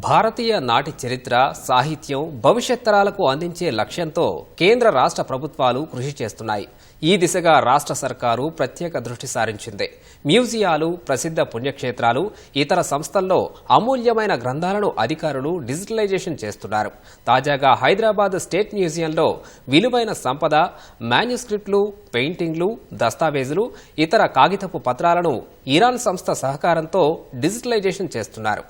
భారతీయ నాటి చరిత్ర సాహిత్యం భవిష్యత్ తరాలకు అందించే లక్ష్యంతో కేంద్ర రాష్ట్ర ప్రభుత్వాలు కృషి చేస్తున్నాయి. ఈ దిశగా రాష్ట్ర సర్కారు ప్రత్యేక దృష్టి సారించింది. మ్యూజియాలు ప్రసిద్ధ పుణ్యక్షేత్రాలు ఇతర సంస్థల్లో అమూల్యమైన గ్రంథాలను అధికారులు డిజిటలైజేషన్ చేస్తున్నారు. తాజాగా హైదరాబాద్ స్టేట్ మ్యూజియంలో విలువైన సంపద మాన్యుస్క్రిప్ట్లు పెయింటింగ్లు దస్తావేజులు ఇతర కాగితపు పత్రాలను ఇరాన్ సంస్థ సహకారంతో డిజిటలైజేషన్ చేస్తున్నారు.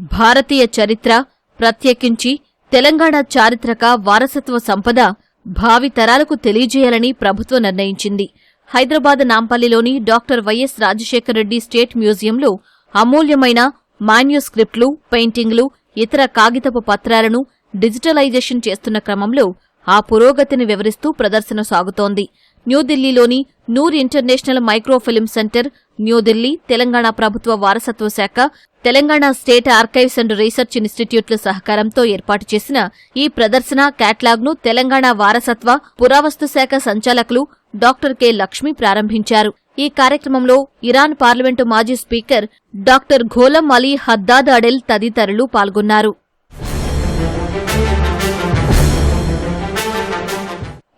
భారతీయ చరిత్ర ప్రత్యేకించి తెలంగాణ చారిత్రక వారసత్వ సంపద భావితరాలకు తెలియజేయాలని ప్రభుత్వం నిర్ణయించింది. హైదరాబాద్ నాంపల్లిలోని డాక్టర్ వైఎస్ రాజశేఖరరెడ్డి స్టేట్ మ్యూజియంలో అమూల్యమైన మాన్యుస్క్రిప్ట్లు పెయింటింగ్లు ఇతర కాగితపు పత్రాలను డిజిటలైజేషన్ చేస్తున్న క్రమంలో ఆ పురోగతిని వివరిస్తూ ప్రదర్శన సాగుతోంది. న్యూఢిల్లీలోని Noor international microfilm centre New Delhi Telangana ప్రభుత్వ వారసత్వ శాఖ Telangana state archives and research ఇన్స్టిట్యూట్ల సహకారంతో ఏర్పాటు చేసిన ఈ ప్రదర్శన క్యాట్లాగ్ను తెలంగాణ వారసత్వ పురావస్తు శాఖ సంచాలకులు డాక్టర్ కె. లక్ష్మి ప్రారంభించారు. ఈ కార్యక్రమంలో ఇరాన్ పార్లమెంటు మాజీ speaker doctor Gholam Ali Haddad Adel తదితరులు పాల్గొన్నారు.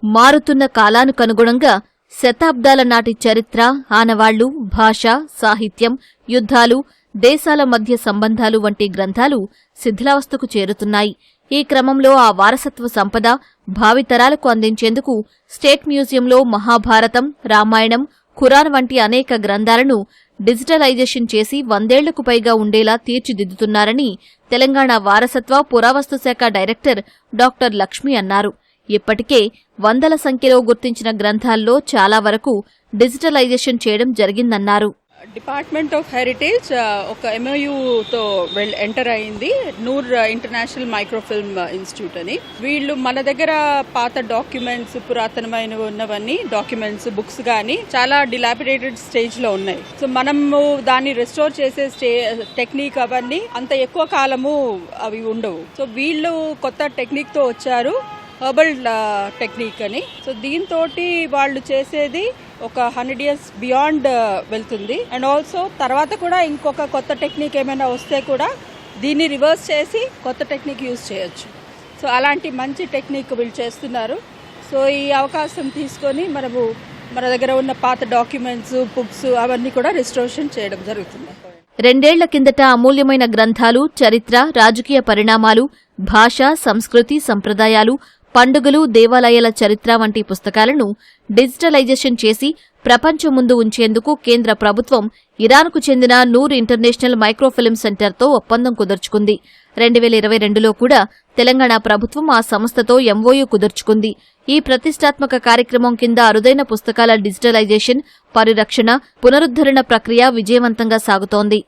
మారుతున్న కాలానుకనుగుణంగా శతాబ్దాల నాటి చరిత్ర ఆనవాళ్ళు భాష సాహిత్యం యుద్ధాలు దేశాల మధ్య సంబంధాలు వంటి గ్రంథాలు శిథిలావస్థకు చేరుతున్నాయి. ఈ క్రమంలో ఆ వారసత్వ సంపద భావితరాలకు అందించేందుకు స్టేట్ మ్యూజియంలో మహాభారతం రామాయణం ఖురాన్ వంటి అనేక గ్రంథాలను డిజిటలైజేషన్ చేసి వందేళ్ళకు పైగా ఉండేలా తీర్చిదిద్దుతున్నారని తెలంగాణ వారసత్వ పురావస్తు శాఖ డైరెక్టర్ డాక్టర్ లక్ష్మి అన్నారు. ఇప్పటికే వందల సంఖ్యలో గుర్తించిన గ్రంథాల్లో చాలా వరకు డిజిటలైజేషన్ చేయడం జరిగిందన్నారు. డిపార్ట్మెంట్ ఆఫ్ హెరిటేజ్ ఒక ఎంఓయూతో వెల్ ఎంటర్ అయింది. నూర్ ఇంటర్నేషనల్ మైక్రోఫిల్మ్ ఇన్స్టిట్యూట్ అని. వీళ్ళు మన దగ్గర పాత డాక్యుమెంట్స్ పురాతనమైన ఉన్నవన్నీ డాక్యుమెంట్స్ బుక్స్ కానీ చాలా డిలాపిడేటెడ్ స్టేజ్లో ఉన్నాయి. సో మనము దాన్ని రెస్టోర్ చేసే స్టే టెక్నిక్ అవన్నీ అంత ఎక్కువ కాలము అవి ఉండవు. సో వీళ్ళు కొత్త టెక్నిక్తో వచ్చారు. హర్బల్ టెక్నిక్ అని. సో దీంతో వాళ్ళు చేసేది ఒక హండ్రెడ్ ఇయర్స్ బియాండ్ వెళ్తుంది. అండ్ ఆల్సో తర్వాత కూడా ఇంకొక కొత్త టెక్నిక్ ఏమైనా వస్తే కూడా దీన్ని రివర్స్ చేసి కొత్త టెక్నిక్ యూజ్ చేయొచ్చు. సో అలాంటి మంచి టెక్నిక్ వీళ్ళు చేస్తున్నారు. సో ఈ అవకాశం తీసుకొని మనము మన దగ్గర ఉన్న పాత డాక్యుమెంట్స్ బుక్స్ అవన్నీ కూడా రిస్టోరేషన్ చేయడం జరుగుతుంది. రెండేళ్ళ కిందట అమూల్యమైన గ్రంథాలు చరిత్ర రాజకీయ పరిణామాలు భాష సంస్కృతి సంప్రదాయాలు పండుగలు దేవాలయాల చరిత్ర వంటి పుస్తకాలను డిజిటలైజేషన్ చేసి ప్రపంచం ముందు ఉంచేందుకు కేంద్ర ప్రభుత్వం ఇరాన్కు చెందిన నూర్ ఇంటర్నేషనల్ మైక్రోఫిల్మ్ సెంటర్తో ఒప్పందం కుదుర్చుకుంది. రెండు వేల ఇరవై రెండులో కూడా తెలంగాణ ప్రభుత్వం ఆ సంస్థతో ఎంఓయూ కుదుర్చుకుంది. ఈ ప్రతిష్టాత్మక కార్యక్రమం కింద అరుదైన పుస్తకాల డిజిటలైజేషన్ పరిరక్షణ పునరుద్ధరణ ప్రక్రియ విజయవంతంగా సాగుతోంది.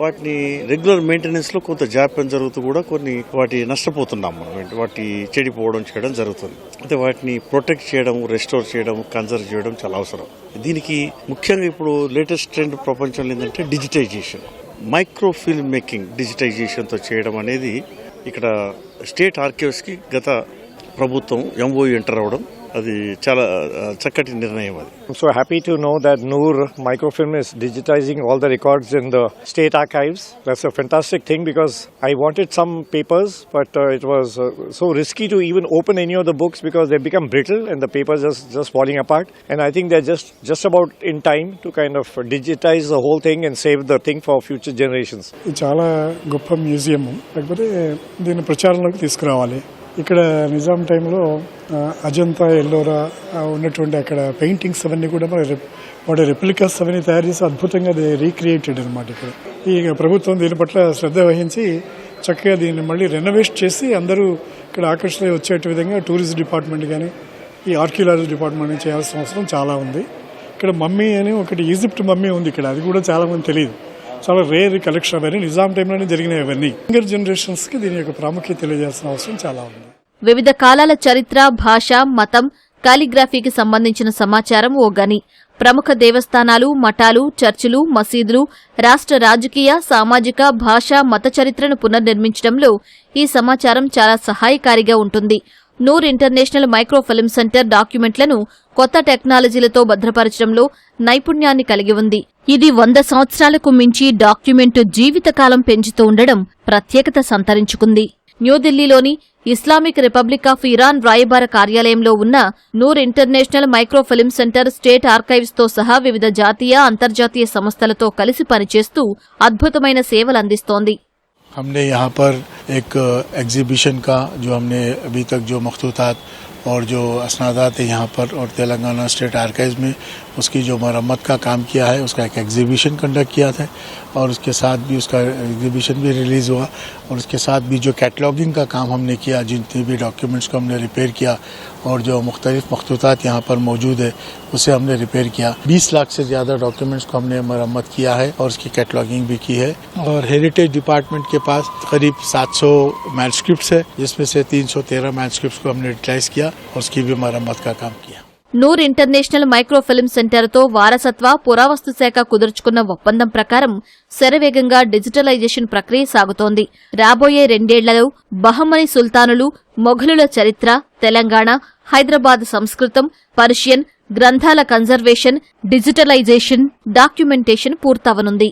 వాటిని రెగ్యులర్ మెయింటెనెన్స్లో కొంత జాప్యం జరుగుతూ కూడా కొన్ని వాటి నష్టపోతున్నాం మనం. వాటి చెడిపోవడం చేయడం జరుగుతుంది. అయితే వాటిని ప్రొటెక్ట్ చేయడం రెస్టోర్ చేయడం కన్జర్వ్ చేయడం చాలా అవసరం. దీనికి ముఖ్యంగా ఇప్పుడు లేటెస్ట్ ట్రెండ్ ప్రపంచంలో ఏంటంటే డిజిటైజేషన్ మైక్రో ఫిల్మ్ మేకింగ్ డిజిటైజేషన్తో చేయడం అనేది ఇక్కడ స్టేట్ ఆర్కైవ్స్కి గత ప్రభుత్వం ఎంఓయూ ఎంటర్ అవ్వడం అది చాలా చక్కటి నిర్ణయం అది. So happy to know that Noor microfilm is digitising all the records in the state archives that's a fantastic thing because I wanted some papers but it was so risky to even open any of the books because they become brittle and the paper just just falling apart and I think they just just about in time to kind of digitise the whole thing and save the thing for future generations ఇది చాలా గొప్ప museum. లేకపోతే దీన్ని ప్రచారంలోకి తీసుకురావాలి. ఇక్కడ నిజాం టైంలో అజంతా ఎల్లోరా ఉన్నటువంటి అక్కడ పెయింటింగ్స్ అవన్నీ కూడా మన రెప్- వాటి రెప్లికాస్ అవన్నీ తయారు చేసి అద్భుతంగా అది రీక్రియేటెడ్ అనమాట ఇక్కడ. ఈ ప్రభుత్వం దీని పట్ల శ్రద్ధ వహించి చక్కగా దీన్ని మళ్ళీ రెనోవేట్ చేసి అందరూ ఇక్కడ ఆకర్షణ వచ్చేట విధంగా టూరిస్ట్ డిపార్ట్మెంట్ కానీ ఈ ఆర్కియాలజీ డిపార్ట్మెంట్ చేయాల్సిన అవసరం చాలా ఉంది. ఇక్కడ మమ్మీ అని ఒకటి ఈజిప్ట్ మమ్మీ ఉంది ఇక్కడ అది కూడా చాలా మంది తెలియదు. చాలా రేర్ కలెక్షన్ అవన్నీ నిజాం టైంలోనే జరిగినాయి అవన్నీ. యంగర్ జనరేషన్స్కి దీని యొక్క ప్రాముఖ్యత తెలియజేయాల్సిన అవసరం చాలా ఉంది. వివిధ కాలాల చరిత్ర భాష మతం కాలిగ్రఫీకి సంబంధించిన సమాచారం ఓ గని. ప్రముఖ దేవస్థానాలు మఠాలు చర్చిలు మసీదులు రాష్ట్ర రాజకీయ సామాజిక భాష మత చరిత్రను పునర్నిర్మించడంలో ఈ సమాచారం చాలా సహాయకారిగా ఉంటుంది. Noor international micro film centre డాక్యుమెంట్లను కొత్త టెక్నాలజీలతో భద్రపరచడంలో నైపుణ్యాన్ని కలిగి ఉంది. ఇది వంద సంవత్సరాలకు మించి డాక్యుమెంటు జీవితకాలం పెంచుతూ ఉండడం ప్రత్యేకత సంతరించుకుంది. న్యూఢిల్లీలోని ఇస్లామిక్ రిపబ్లిక్ ఆఫ్ ఇరాన్ రాయబార కార్యాలయంలో ఉన్న Noor international micro film centre state archives తో సహా వివిధ జాతీయ అంతర్జాతీయ సంస్థలతో కలిసి పనిచేస్తూ అద్భుతమైన సేవలందిస్తోంది हमने यहाँ पर एक एग्जीबिशन का जो हमने अभी तक जो मखतूतात और जो असनादात है यहाँ पर और तेलंगाना स्टेट आर्काइव में उसकी जो मरम्मत का काम किया है, उसका एक एग्जीबिशन कंडक्ट किया था और उसके साथ भी उसका एग्जीबिशन भी रिलीज़ हुआ और उसके साथ भी जो कैटलॉगिंग का काम हमने किया जितने भी डॉक्यूमेंट्स को हमने रिपेयर किया और जो मुख्तलिफ़ मखतूतात यहाँ पर मौजूद है, उसे हमने रिपेयर किया। 20 लाख से ज़्यादा डॉक्यूमेंट्स को हमने मरम्मत किया है और उसकी कैटलॉगिंग भी की है और हेरिटेज डिपार्टमेंट के पास करीब 700 मैनस्क्रिप्ट है, जिसमें से 313 मैनस्क्रिप्ट्स को हमने डिजिटाइज किया और उसकी भी मरम्मत का काम किया। నూర్ ఇంటర్నేషనల్ మైక్రో ఫిల్మ్ సెంటర్తో వారసత్వ పురావస్తు శాఖ కుదుర్చుకున్న ఒప్పందం ప్రకారం శరవేగంగా డిజిటలైజేషన్ ప్రక్రియ సాగుతోంది. రాబోయే రెండేళ్ళలో బహమని సుల్తానులు మొఘలుల చరిత్ర తెలంగాణ హైదరాబాద్ సంస్కృతం పర్షియన్ గ్రంథాల కన్జర్వేషన్ డిజిటలైజేషన్ డాక్యుమెంటేషన్ పూర్తవనుంది.